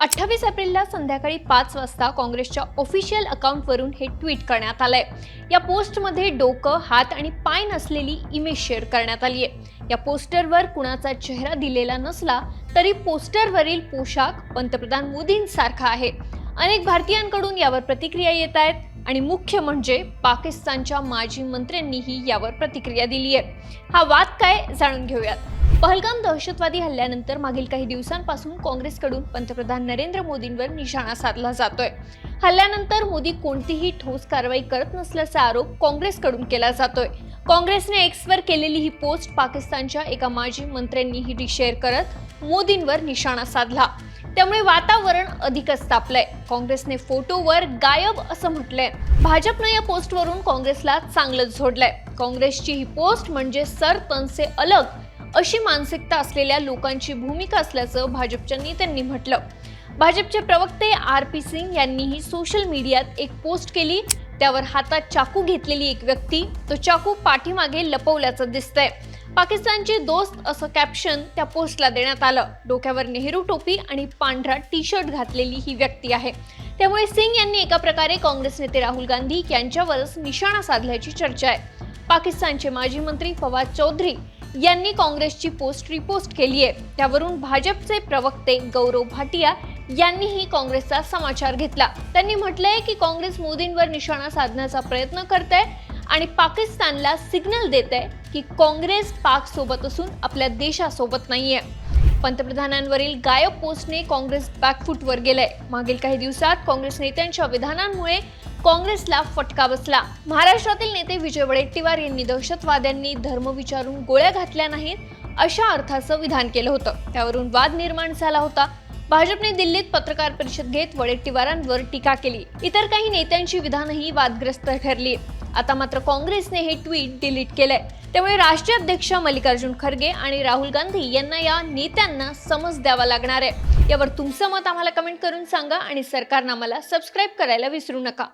अठ्ठावीस एप्रिलला संध्याकाळी पाच वाजता काँग्रेसच्या ऑफिशियल अकाउंटवरून हे ट्विट करण्यात आलंय. या पोस्टमध्ये डोकं हात आणि पाय नसलेली इमेज शेअर करण्यात आली आहे या पोस्टरवर कुणाचा चेहरा दिलेला नसला तरी पोस्टरवरील पोशाख पंतप्रधान मोदींसारखा आहे. अनेक भारतीयांकडून यावर प्रतिक्रिया येत आहेत आणि मुख्य म्हणजे पाकिस्तानच्या माजी मंत्र्यांनीही यावर प्रतिक्रिया दिली आहे. हा वाद काय जाणून घेऊयात. पहलगाम दहशतवादी हल्ल्यानंतर मागील काही दिवसांपासून काँग्रेसकडून पंतप्रधान नरेंद्र मोदींवर निशाणा साधला जातोय. हल्ल्यानंतर मोदी कोणतीही ठोस कारवाई करत नसल्याचा आरोप काँग्रेसकडून केला जातोय. काँग्रेसने एक्सवर केलेली ही पोस्ट पाकिस्तानच्या एका माजी मंत्र्यांनीही शेअर करत मोदींवर निशाणा साधला. त्यामुळे वातावरण अधिकच तापलंय काँग्रेसने फोटोवर गायब असं म्हटलंय. भाजपनं या पोस्टवरून काँग्रेसला चांगलंच झोडलंय. काँग्रेसची ही पोस्ट म्हणजे सर तनसे अलग अशी मानसिकता असलेल्या लोकांची भूमिका असल्याचं भाजपच्या नेत्यांनी म्हटलं. भाजपचे प्रवक्ते आर पी सिंग यांनीही सोशल मीडियात एक पोस्ट केली. त्यावर हातात चाकू घेतलेली एक व्यक्ती तो चाकू पाठीमागे लपवल्याचं दिसतंय. पाकिस्तानचे दोस्त असं कॅप्शन त्या पोस्टला देण्यात आलं. डोक्यावर नेहरू टोपी आणि पांढरा टी शर्ट घातलेली ही व्यक्ती आहे. त्यामुळे सिंग यांनी एका प्रकारे काँग्रेस नेते राहुल गांधी यांच्यावरच निशाणा साधल्याची चर्चा आहे. पाकिस्तानचे माजी मंत्री फवाद चौधरी यांनी काँग्रेसची पोस्ट रिपोस्ट केली आहे. त्यावरून भाजपचे प्रवक्ते गौरव भाटिया यांनीही काँग्रेसचा समाचार घेतला. त्यांनी म्हटलंय की काँग्रेस मोदींवर निशाणा साधण्याचा प्रयत्न करत आहे आणि पाकिस्तानला सिग्नल देत आहे की काँग्रेस पाकसोबत असून आपल्या देशासोबत नाही आहे पंतप्रधानांवरील गायब पोस्टने काँग्रेस बॅकफूटवर गेलंय. मागील काही दिवसात काँग्रेस नेत्यांच्या विधानांमुळे काँग्रेसला फटका बसला. महाराष्ट्रातील नेते विजय वडेट्टीवार यांनी दहशतवाद्यांनी धर्म विचारून गोळ्या घातल्या नाहीत अशा अर्थाचं विधान केलं होतं. त्यावरून वाद निर्माण झाला होता. भाजपने दिल्लीत पत्रकार परिषद घेत वडेट्टीवारांवर टीका केली. इतर काही नेत्यांची विधानही वादग्रस्त ठरली. आता मात्र काँग्रेसने हे ट्विट डिलीट केलंय. त्यामुळे राष्ट्रीय अध्यक्ष मल्लिकार्जुन खरगे आणि राहुल गांधी यांना या नेत्यांना समज द्यावा लागणार आहे. यावर तुमचं मत आम्हाला कमेंट करून सांगा आणि सरकारनं आम्हाला सबस्क्राईब करायला विसरू नका.